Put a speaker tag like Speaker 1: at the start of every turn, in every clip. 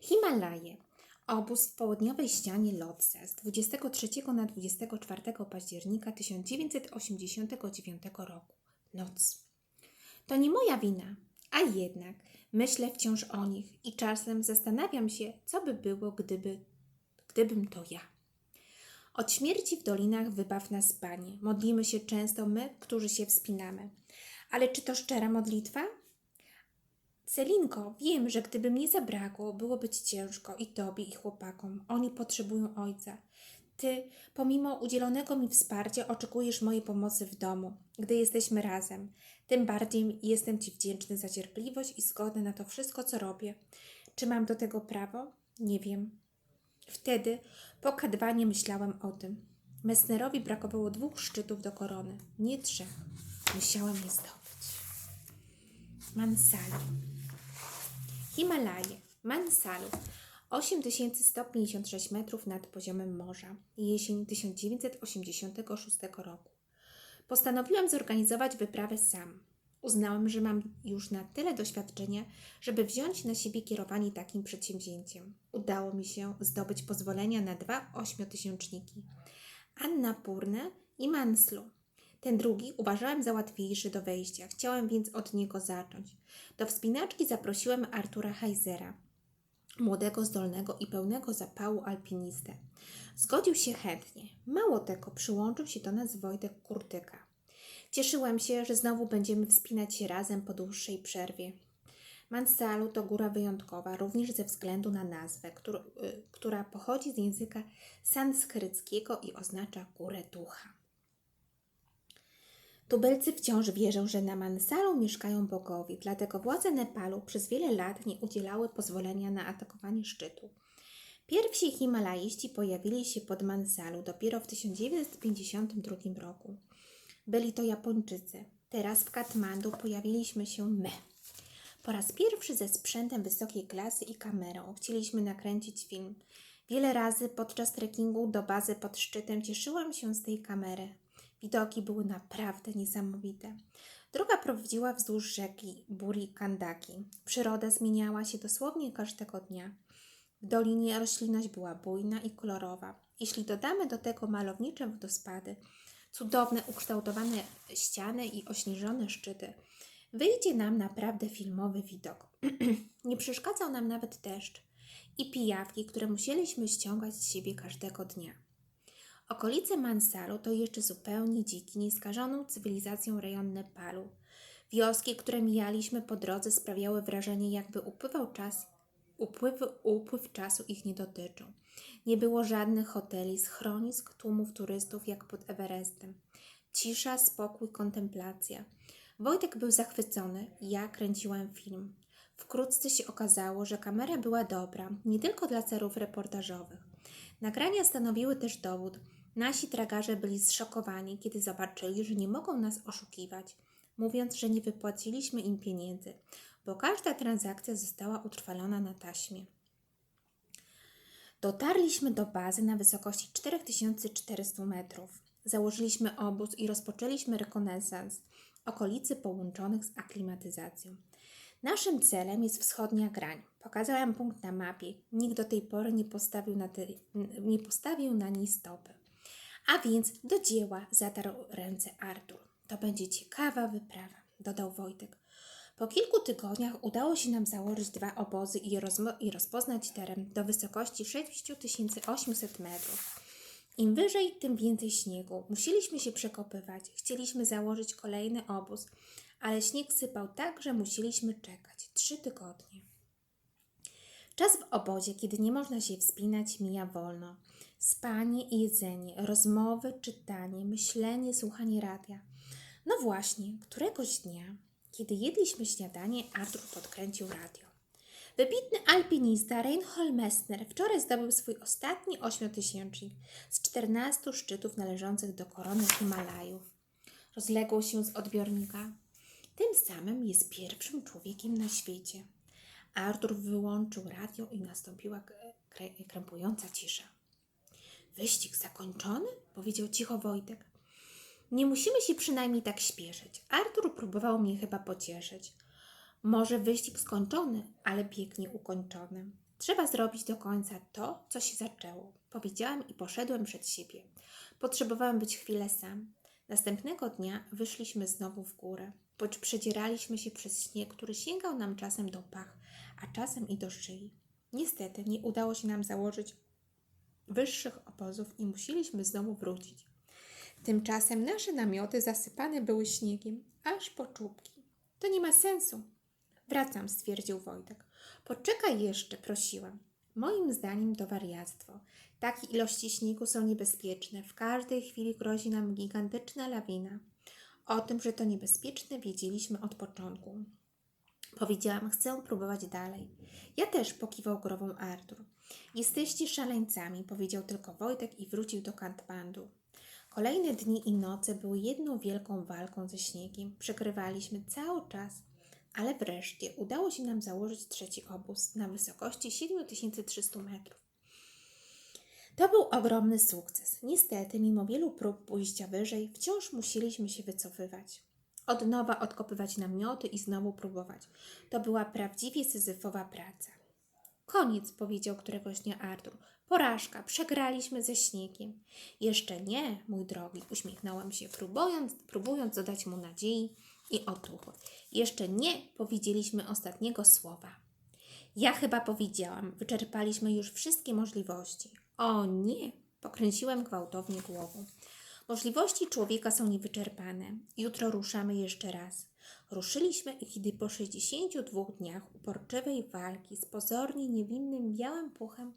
Speaker 1: Himalaje. Obóz w południowej ścianie Lotse z 23 na 24 października 1989 roku. Noc. To nie moja wina, a jednak myślę wciąż o nich i czasem zastanawiam się, co by było, gdyby, gdybym to ja. Od śmierci w dolinach wybaw nas, Panie. Modlimy się często my, którzy się wspinamy. Ale czy to szczera modlitwa? Celinko, wiem, że gdyby mnie zabrakło, byłoby ci ciężko i tobie, i chłopakom. Oni potrzebują ojca. Ty, pomimo udzielonego mi wsparcia, oczekujesz mojej pomocy w domu, gdy jesteśmy razem. Tym bardziej jestem Ci wdzięczny za cierpliwość i zgodę na to wszystko, co robię. Czy mam do tego prawo? Nie wiem. Wtedy po kadwanie myślałem o tym. Messnerowi brakowało dwóch szczytów do korony, nie trzech. Musiałem je zdobyć. Mansali. Himalaje. Mansalu. 8156 metrów nad poziomem morza. Jesień 1986 roku. Postanowiłam zorganizować wyprawę sam. Uznałem, że mam już na tyle doświadczenia, żeby wziąć na siebie kierowanie takim przedsięwzięciem. Udało mi się zdobyć pozwolenia na dwa ośmiotysięczniki. Annapurnę i Manslu. Ten drugi uważałem za łatwiejszy do wejścia, chciałem więc od niego zacząć. Do wspinaczki zaprosiłem Artura Heisera, młodego, zdolnego i pełnego zapału alpinistę. Zgodził się chętnie. Mało tego, przyłączył się do nas Wojtek Kurtyka. Cieszyłem się, że znowu będziemy wspinać się razem po dłuższej przerwie. Mansalu to góra wyjątkowa, również ze względu na nazwę, y, która pochodzi z języka sanskryckiego i oznacza górę ducha. Tubelcy wciąż wierzą, że na Mansalu mieszkają bogowie, dlatego władze Nepalu przez wiele lat nie udzielały pozwolenia na atakowanie szczytu. Pierwsi Himalaiści pojawili się pod Mansalu dopiero w 1952 roku. Byli to Japończycy. Teraz w Katmandu pojawiliśmy się my. Po raz pierwszy ze sprzętem wysokiej klasy i kamerą chcieliśmy nakręcić film. Wiele razy podczas trekkingu do bazy pod szczytem cieszyłam się z tej kamery. Widoki były naprawdę niesamowite. Droga prowadziła wzdłuż rzeki Buri Kandaki. Przyroda zmieniała się dosłownie każdego dnia. W dolinie roślinność była bujna i kolorowa. Jeśli dodamy do tego malownicze wodospady, cudowne ukształtowane ściany i ośnieżone szczyty, wyjdzie nam naprawdę filmowy widok. Nie przeszkadzał nam nawet deszcz i pijawki, które musieliśmy ściągać z siebie każdego dnia. Okolice Mansalu to jeszcze zupełnie dziki, nieskażoną cywilizacją rejon Nepalu. Wioski, które mijaliśmy po drodze, sprawiały wrażenie, jakby upływał czas, upływ, upływ czasu ich nie dotyczył. Nie było żadnych hoteli, schronisk, tłumów turystów jak pod Everestem. Cisza, spokój, kontemplacja. Wojtek był zachwycony, ja kręciłem film. Wkrótce się okazało, że kamera była dobra, nie tylko dla celów reportażowych. Nagrania stanowiły też dowód. Nasi tragarze byli zszokowani, kiedy zobaczyli, że nie mogą nas oszukiwać, mówiąc, że nie wypłaciliśmy im pieniędzy, bo każda transakcja została utrwalona na taśmie. Dotarliśmy do bazy na wysokości 4400 metrów. Założyliśmy obóz i rozpoczęliśmy rekonesans okolicy połączonych z aklimatyzacją. Naszym celem jest wschodnia grań. Pokazałem punkt na mapie. Nikt do tej pory nie postawił na, te, nie postawił na niej stopy. A więc do dzieła zatarł ręce Artur. To będzie ciekawa wyprawa, dodał Wojtek. Po kilku tygodniach udało się nam założyć dwa obozy i, i rozpoznać teren do wysokości 6800 metrów. Im wyżej, tym więcej śniegu. Musieliśmy się przekopywać. Chcieliśmy założyć kolejny obóz, ale śnieg sypał tak, że musieliśmy czekać trzy tygodnie. Czas w obozie, kiedy nie można się wspinać, mija wolno. Spanie i jedzenie, rozmowy, czytanie, myślenie, słuchanie radia. No właśnie, któregoś dnia, kiedy jedliśmy śniadanie, Artur podkręcił radio. Wybitny alpinista Reinhold Messner wczoraj zdobył swój ostatni ośmiotysięcznik z 14 szczytów należących do korony Himalajów. Rozległo się z odbiornika. Tym samym jest pierwszym człowiekiem na świecie. Artur wyłączył radio i nastąpiła krępująca cisza. Wyścig zakończony? powiedział cicho Wojtek. Nie musimy się przynajmniej tak śpieszyć. Artur próbował mnie chyba pocieszyć. Może wyścig skończony, ale bieg nieukończony. Trzeba zrobić do końca to, co się zaczęło. Powiedziałam i poszedłem przed siebie. Potrzebowałem być chwilę sam. Następnego dnia wyszliśmy znowu w górę. Poć przedzieraliśmy się przez śnieg, który sięgał nam czasem do pach, a czasem i do szyi. Niestety nie udało się nam założyć wyższych obozów i musieliśmy znowu wrócić. Tymczasem nasze namioty zasypane były śniegiem, aż po czubki. To nie ma sensu. Wracam, stwierdził Wojtek. Poczekaj jeszcze, prosiłam. Moim zdaniem to wariactwo. Takie ilości śniegu są niebezpieczne. W każdej chwili grozi nam gigantyczna lawina. O tym, że to niebezpieczne, wiedzieliśmy od początku. Powiedziałam, chcę próbować dalej. Ja też pokiwał głową Artur. Jesteście szaleńcami, powiedział tylko Wojtek i wrócił do Kantmandu. Kolejne dni i noce były jedną wielką walką ze śniegiem. Przegrywaliśmy cały czas, ale wreszcie udało się nam założyć trzeci obóz na wysokości 7300 metrów. To był ogromny sukces. Niestety, mimo wielu prób pójścia wyżej, wciąż musieliśmy się wycofywać. Od nowa odkopywać namioty i znowu próbować. To była prawdziwie syzyfowa praca. Koniec, powiedział któregoś dnia Artur. Porażka, przegraliśmy ze śniegiem. Jeszcze nie, mój drogi, uśmiechnąłem się, próbując, próbując dodać mu nadziei i otuchy. Jeszcze nie powiedzieliśmy ostatniego słowa. Ja chyba powiedziałam, wyczerpaliśmy już wszystkie możliwości. O nie, pokręciłem gwałtownie głową. Możliwości człowieka są niewyczerpane. Jutro ruszamy jeszcze raz. Ruszyliśmy i kiedy po 62 dniach uporczywej walki z pozornie niewinnym białym puchem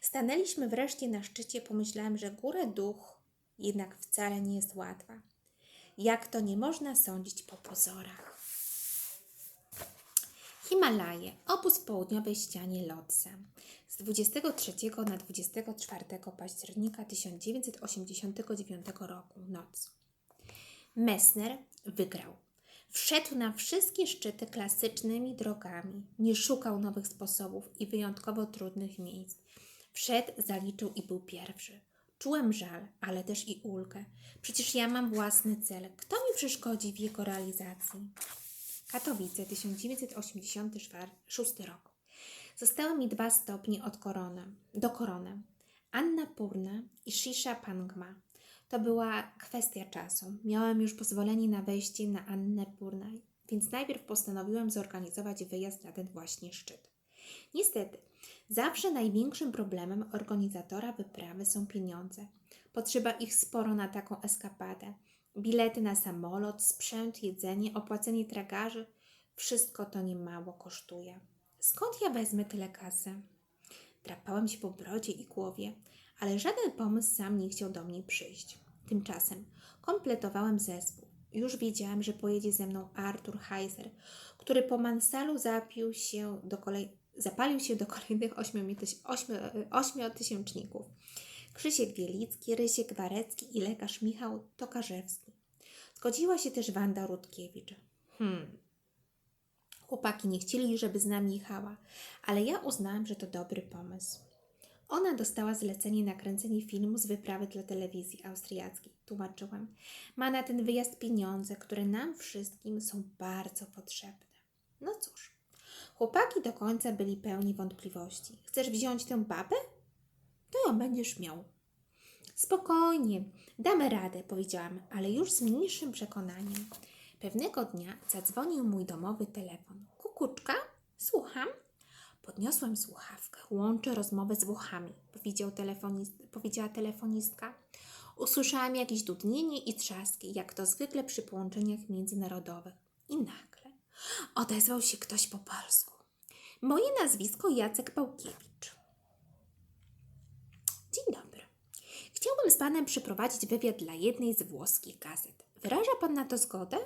Speaker 1: stanęliśmy wreszcie na szczycie, pomyślałem, że górę duch jednak wcale nie jest łatwa. Jak to nie można sądzić po pozorach. Himalaje, w południowej ścianie Lotsa. Z 23 na 24 października 1989 roku, noc. Messner wygrał. Wszedł na wszystkie szczyty klasycznymi drogami, nie szukał nowych sposobów i wyjątkowo trudnych miejsc. Wszedł, zaliczył i był pierwszy. Czułem żal, ale też i ulgę. Przecież ja mam własny cel. Kto mi przeszkodzi w jego realizacji? Katowice, 1986 rok. Zostały mi dwa stopnie od korony, do korony. Anna Purna i Shisha Pangma. To była kwestia czasu. Miałem już pozwolenie na wejście na Annę Purnaj, więc najpierw postanowiłem zorganizować wyjazd na ten właśnie szczyt. Niestety, zawsze największym problemem organizatora wyprawy są pieniądze. Potrzeba ich sporo na taką eskapadę. Bilety na samolot, sprzęt, jedzenie, opłacenie tragarzy wszystko to niemało kosztuje. Skąd ja wezmę tyle kasy? Drapałem się po brodzie i głowie, ale żaden pomysł sam nie chciał do mnie przyjść. Tymczasem kompletowałem zespół. Już wiedziałam, że pojedzie ze mną Arthur Heiser, który po Mansalu zapił się do kolej... zapalił się do kolejnych ośmiotysięczników. Krzysiek Wielicki, Rysiek Warecki i lekarz Michał Tokarzewski. Zgodziła się też Wanda Rutkiewicz. Hmm. Chłopaki nie chcieli, żeby z nami jechała, ale ja uznałam, że to dobry pomysł. Ona dostała zlecenie na kręcenie filmu z wyprawy dla telewizji austriackiej. Tłumaczyłam. Ma na ten wyjazd pieniądze, które nam wszystkim są bardzo potrzebne. No cóż, chłopaki do końca byli pełni wątpliwości. Chcesz wziąć tę babę? To ją będziesz miał. Spokojnie, damy radę, powiedziałam, ale już z mniejszym przekonaniem. Pewnego dnia zadzwonił mój domowy telefon. Kukuczka? Słucham. Podniosłem słuchawkę. Łączę rozmowę z Włochami, powiedział telefonist, powiedziała telefonistka. Usłyszałam jakieś dudnienie i trzaski, jak to zwykle przy połączeniach międzynarodowych. I nagle odezwał się ktoś po polsku. Moje nazwisko Jacek Pałkiewicz. Dzień dobry. Chciałbym z panem przeprowadzić wywiad dla jednej z włoskich gazet. Wyraża pan na to zgodę?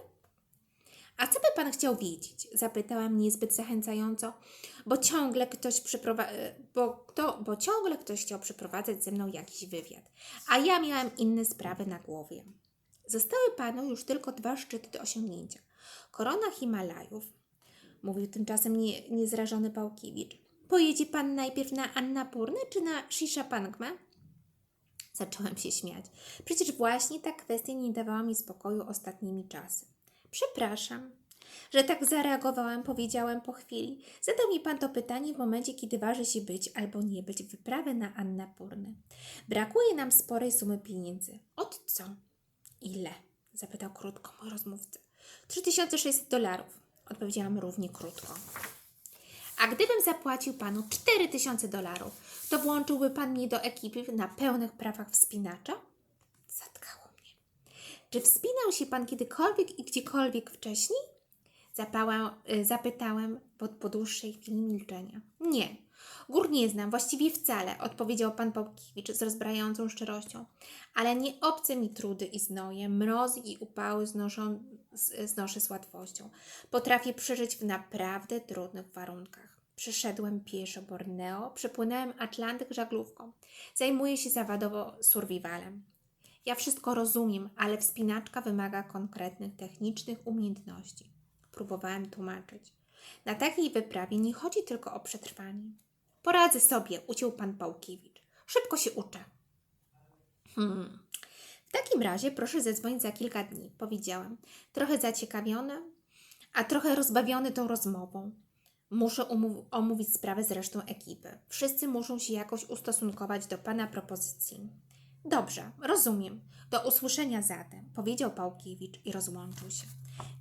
Speaker 1: A co by pan chciał wiedzieć? Zapytałam niezbyt zachęcająco, bo ciągle ktoś przeprowa- bo, kto, bo ciągle ktoś chciał przeprowadzać ze mną jakiś wywiad, a ja miałam inne sprawy na głowie. Zostały panu już tylko dwa szczyty do osiągnięcia. Korona Himalajów, mówił tymczasem nie, niezrażony Pałkiewicz. Pojedzie pan najpierw na Annapurnę czy na Shisha Pangma? Zacząłem się śmiać. Przecież właśnie ta kwestia nie dawała mi spokoju ostatnimi czasy. Przepraszam. Że tak zareagowałem, powiedziałem po chwili. Zadał mi pan to pytanie w momencie, kiedy waży się być albo nie być w wyprawy na Annapurnę. Brakuje nam sporej sumy pieniędzy. Od co? Ile? Zapytał krótko mój rozmówca. 3600 dolarów. Odpowiedziałam równie krótko. A gdybym zapłacił panu 4000 dolarów, to włączyłby pan mnie do ekipy na pełnych prawach wspinacza? Zatkało mnie. Czy wspinał się pan kiedykolwiek i gdziekolwiek wcześniej? Y, zapytałem po, po dłuższej chwili milczenia. Nie, gór nie znam, właściwie wcale, odpowiedział pan Pałkiewicz z rozbrajającą szczerością. Ale nie obce mi trudy i znoje, mrozy i upały znoszą, znoszę z łatwością. Potrafię przeżyć w naprawdę trudnych warunkach. Przeszedłem pieszo Borneo, przepłynąłem Atlantyk żaglówką. Zajmuję się zawodowo survivalem. Ja wszystko rozumiem, ale wspinaczka wymaga konkretnych technicznych umiejętności. Próbowałem tłumaczyć. Na takiej wyprawie nie chodzi tylko o przetrwanie. Poradzę sobie, uciął pan Pałkiewicz. Szybko się uczę. Hmm. W takim razie proszę zadzwonić za kilka dni, powiedziałem. Trochę zaciekawiony, a trochę rozbawiony tą rozmową. Muszę omówić sprawę z resztą ekipy. Wszyscy muszą się jakoś ustosunkować do pana propozycji. Dobrze, rozumiem. Do usłyszenia zatem, powiedział Pałkiewicz i rozłączył się.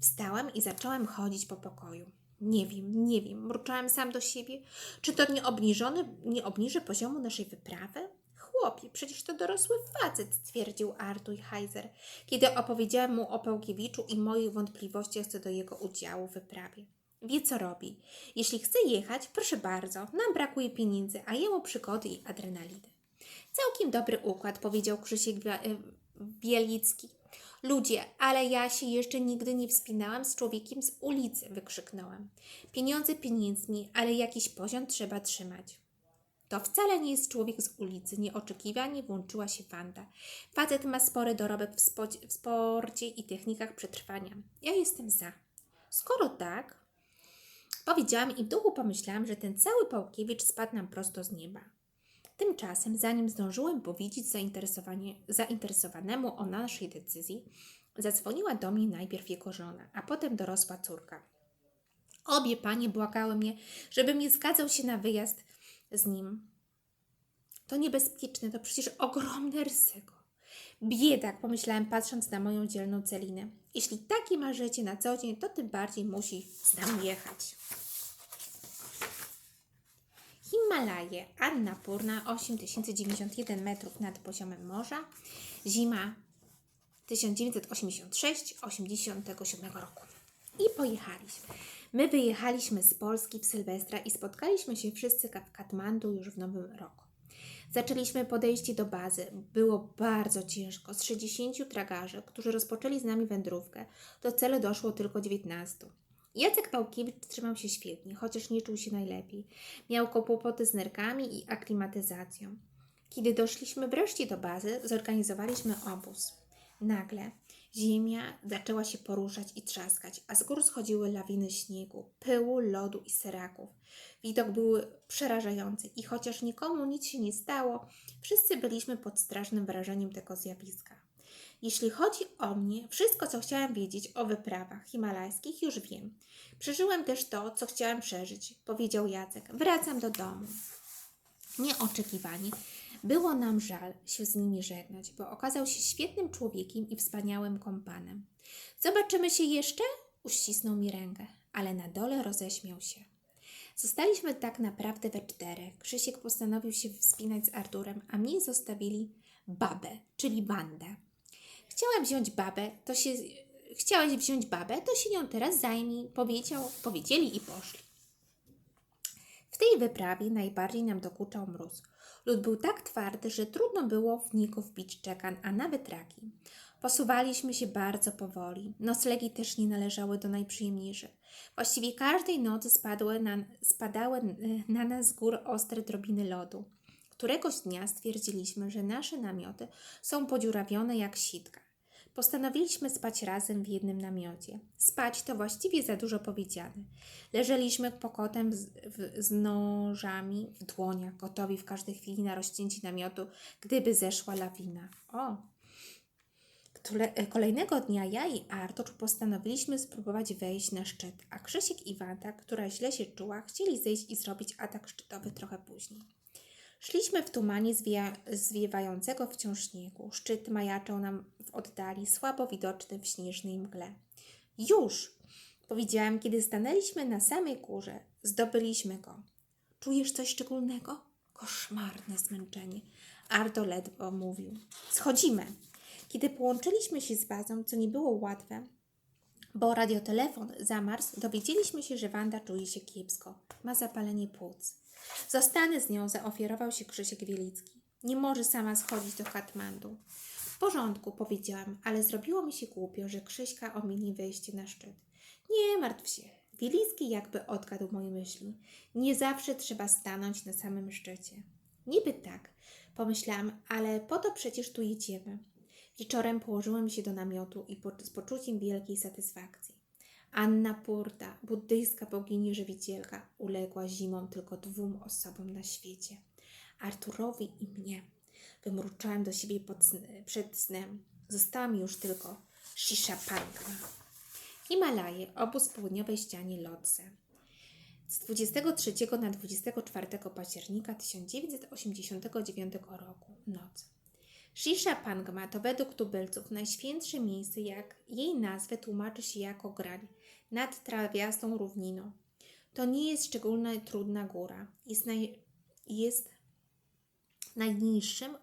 Speaker 1: Wstałem i zacząłem chodzić po pokoju. Nie wiem, nie wiem, mruczałem sam do siebie. Czy to nie, obniżony, nie obniży poziomu naszej wyprawy? Chłopie, przecież to dorosły facet, stwierdził Artur Heiser, kiedy opowiedziałem mu o Pałkiewiczu i moich wątpliwościach co do jego udziału w wyprawie. Wie, co robi. Jeśli chce jechać, proszę bardzo, nam brakuje pieniędzy, a jemu przygody i adrenaliny. Całkiem dobry układ, powiedział Krzysiek Wi- e, Bielicki. Ludzie, ale ja się jeszcze nigdy nie wspinałam z człowiekiem z ulicy, wykrzyknąłem. Pieniądze pieniędzmi, ale jakiś poziom trzeba trzymać. To wcale nie jest człowiek z ulicy, nieoczekiwanie włączyła się Wanda. Facet ma spory dorobek w, spo- w sporcie i technikach przetrwania. Ja jestem za. Skoro tak, powiedziałam i w duchu pomyślałam, że ten cały Pałkiewicz spadł nam prosto z nieba. Tymczasem, zanim zdążyłem powiedzieć zainteresowanie, zainteresowanemu o naszej decyzji, zadzwoniła do mnie najpierw jego żona, a potem dorosła córka. Obie panie błagały mnie, żebym nie zgadzał się na wyjazd z nim. To niebezpieczne, to przecież ogromne ryzyko. Biedak, pomyślałem, patrząc na moją dzielną celinę. Jeśli takie ma życie na co dzień, to tym bardziej musi z nami jechać. Himalaje, Annapurna, 8091 metrów nad poziomem morza, zima 1986-87 roku. I pojechaliśmy. My wyjechaliśmy z Polski w Sylwestra i spotkaliśmy się wszyscy w Katmandu już w nowym roku. Zaczęliśmy podejście do bazy. Było bardzo ciężko. Z 60 tragarzy, którzy rozpoczęli z nami wędrówkę, do celu doszło tylko 19. Jacek Pałkiewicz trzymał się świetnie, chociaż nie czuł się najlepiej. Miał kłopoty z nerkami i aklimatyzacją. Kiedy doszliśmy wreszcie do bazy, zorganizowaliśmy obóz. Nagle ziemia zaczęła się poruszać i trzaskać, a z gór schodziły lawiny śniegu, pyłu, lodu i seraków. Widok był przerażający i chociaż nikomu nic się nie stało, wszyscy byliśmy pod strasznym wrażeniem tego zjawiska. Jeśli chodzi o mnie, wszystko co chciałam wiedzieć o wyprawach himalajskich już wiem. Przeżyłem też to, co chciałam przeżyć, powiedział Jacek. Wracam do domu. Nieoczekiwanie było nam żal się z nimi żegnać, bo okazał się świetnym człowiekiem i wspaniałym kompanem. Zobaczymy się jeszcze? Uścisnął mi rękę, ale na dole roześmiał się. Zostaliśmy tak naprawdę we czterech. Krzysiek postanowił się wspinać z Arturem, a mnie zostawili babę, czyli bandę. Chciałam wziąć babę, to się... Chciałeś wziąć babę, to się nią teraz zajmij, powiedział, powiedzieli i poszli. W tej wyprawie najbardziej nam dokuczał mróz. Lód był tak twardy, że trudno było w niego wbić czekan, a nawet raki. Posuwaliśmy się bardzo powoli. Noclegi też nie należały do najprzyjemniejszych. Właściwie każdej nocy spadły na, spadały e, na nas z gór ostre drobiny lodu. Któregoś dnia stwierdziliśmy, że nasze namioty są podziurawione jak sitka. Postanowiliśmy spać razem w jednym namiocie. Spać to właściwie za dużo powiedziane. Leżeliśmy pokotem z, w, z nożami w dłoniach, gotowi w każdej chwili na rozcięcie namiotu, gdyby zeszła lawina. O! E, kolejnego dnia ja i Artur postanowiliśmy spróbować wejść na szczyt, a Krzysiek i Wanda, która źle się czuła, chcieli zejść i zrobić atak szczytowy trochę później. Szliśmy w tumanie zwija, zwiewającego wciąż śniegu. Szczyt majaczył nam w oddali, słabo widoczny w śnieżnej mgle. Już! Powiedziałam, kiedy stanęliśmy na samej górze. Zdobyliśmy go. Czujesz coś szczególnego? Koszmarne zmęczenie. Arto ledwo mówił. Schodzimy. Kiedy połączyliśmy się z bazą, co nie było łatwe, bo radiotelefon zamarzł, dowiedzieliśmy się, że Wanda czuje się kiepsko. Ma zapalenie płuc. Zostanę z nią, zaoferował się Krzysiek Wielicki. Nie może sama schodzić do Katmandu. W porządku, powiedziałam, ale zrobiło mi się głupio, że Krzyśka omini wejście na szczyt. Nie martw się. Wielicki jakby odgadł moje myśli. Nie zawsze trzeba stanąć na samym szczycie. Niby tak, pomyślałam, ale po to przecież tu jedziemy. Wieczorem położyłem się do namiotu i po, z poczuciem wielkiej satysfakcji. Anna Purta, buddyjska bogini żywicielka, uległa zimą tylko dwóm osobom na świecie. Arturowi i mnie. Wymruczałem do siebie przed snem. Została mi już tylko Shisha Pangma. Himalaje, obóz w południowej ścianie Lotse. Z 23 na 24 października 1989 roku. Noc. Shisha Pangma to według tubylców najświętsze miejsce, jak jej nazwę tłumaczy się jako grań nad trawiastą równiną. To nie jest szczególnie trudna góra. Jest, naj, jest najniższym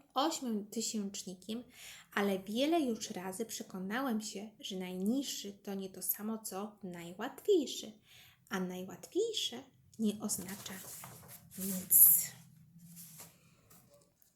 Speaker 1: ale wiele już razy przekonałem się, że najniższy to nie to samo co najłatwiejszy, a najłatwiejsze nie oznacza nic.